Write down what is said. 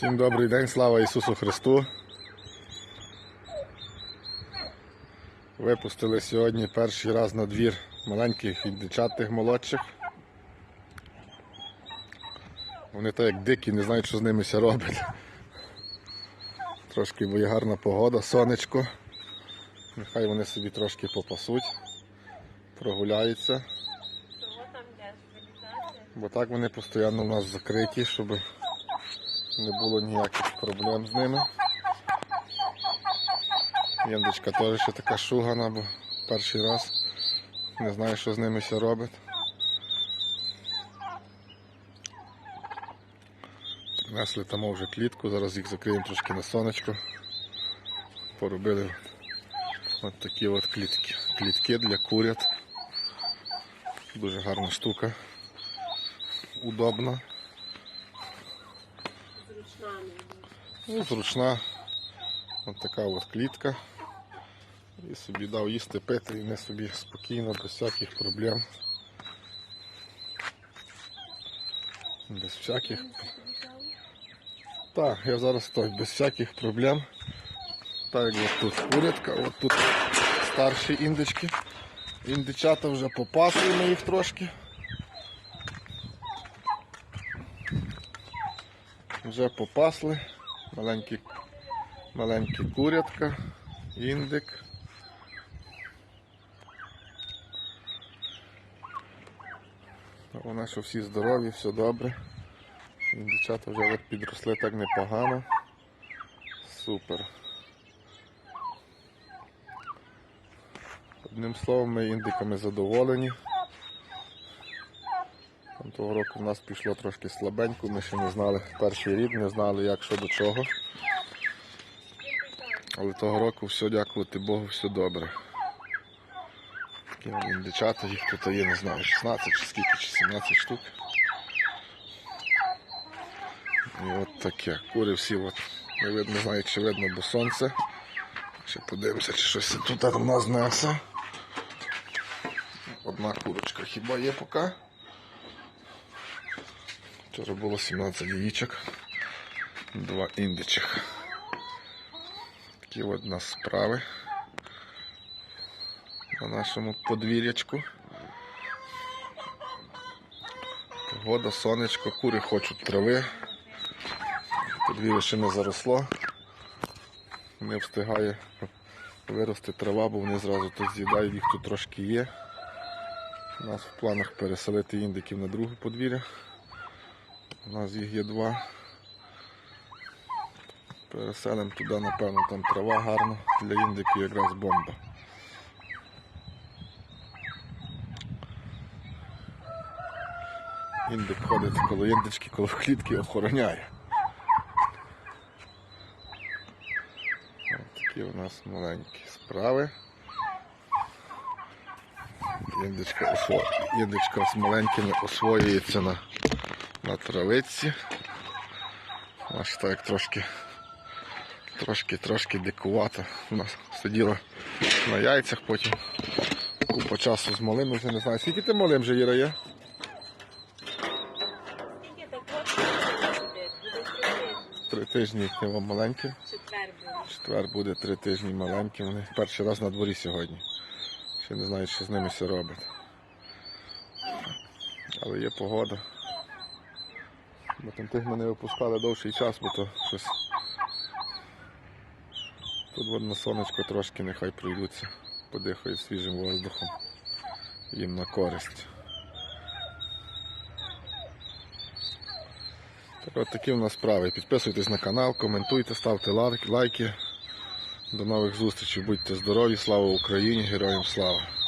Всім добрий день, слава Ісусу Христу. Випустили сьогодні перший раз на двір маленьких індичатих молодших. Вони так як дикі, не знають, що з ними ся робить. Трошки є гарна погода, сонечко. Нехай вони собі трошки попасуть, прогуляються. Бо так вони постійно у нас закриті, щоб не було ніяких проблем з ними. Єндочка теж ще така шугана, бо перший раз не знаю, що з ними все робить. Принесли там вже клітку, зараз їх закриємо трошки на сонечко. Поробили от такі от клітки. Клітки для курят. Дуже гарна штука удобна. Ну, зручна. Ось така от клітка. І собі дав їсти пити і не собі спокійно, без всяких проблем. Без всяких. Так, я зараз той, без всяких проблем. Так, як от тут курятка, от тут старші індички. Індичата вже попасли ми їх трошки. Вже попасли. Маленькі, маленькі курятка, індик. Вона що всі здорові, все добре. Дівчата вже підросли так непогано. Супер. Одним словом, ми індиками задоволені. Того року в нас пішло трошки слабенько, ми ще не знали перший рік, не знали як що до чого. Але того року все, дякувати Богу, все добре. Такі індичата, їх тут є, не знаю, 16 чи скільки, чи 17 штук. І от таке. Кури всі от. Не видно, не знаю, чи видно, бо сонце. Ще подивимося, чи щось тут у нас знесе. Одна курочка хіба є поки. Вчора було 17 яєчок, два індичих. Такі от нас справи на нашому подвір'ячку. Погода, сонечко, кури хочуть трави. Подвір'я ще не заросло. Не встигає вирости трава, бо вони зразу тут з'їдають, їх тут трошки є. У нас в планах переселити індиків на друге подвір'я. У нас їх є два. Переселимо туди, напевно, там трава гарна, для індиків якраз бомба. Індик ходить коло індички, коло клітки охороняє. Такі у нас маленькі справи. Індичка, осво... індичка з маленькими освоюється на, на травиці. Аж так трошки трошки трошки дикувата. У нас сиділа на яйцях, потім купа часу з малим, вже не знаю. Скільки ти малим вже Іра є? Три тижні їх нема маленькі. Четвер буде три тижні маленькі. Вони перший раз на дворі сьогодні. Ще не знають, що з ними все робить. Але є погода. Бо там тих ми не випускали довший час, бо то щось. Тут на сонечко трошки нехай пройдуться, подихають свіжим воздухом. Їм на користь. Так от такі в нас справи. Підписуйтесь на канал, коментуйте, ставте лайки. До нових зустрічей, будьте здорові, слава Україні, героям слава!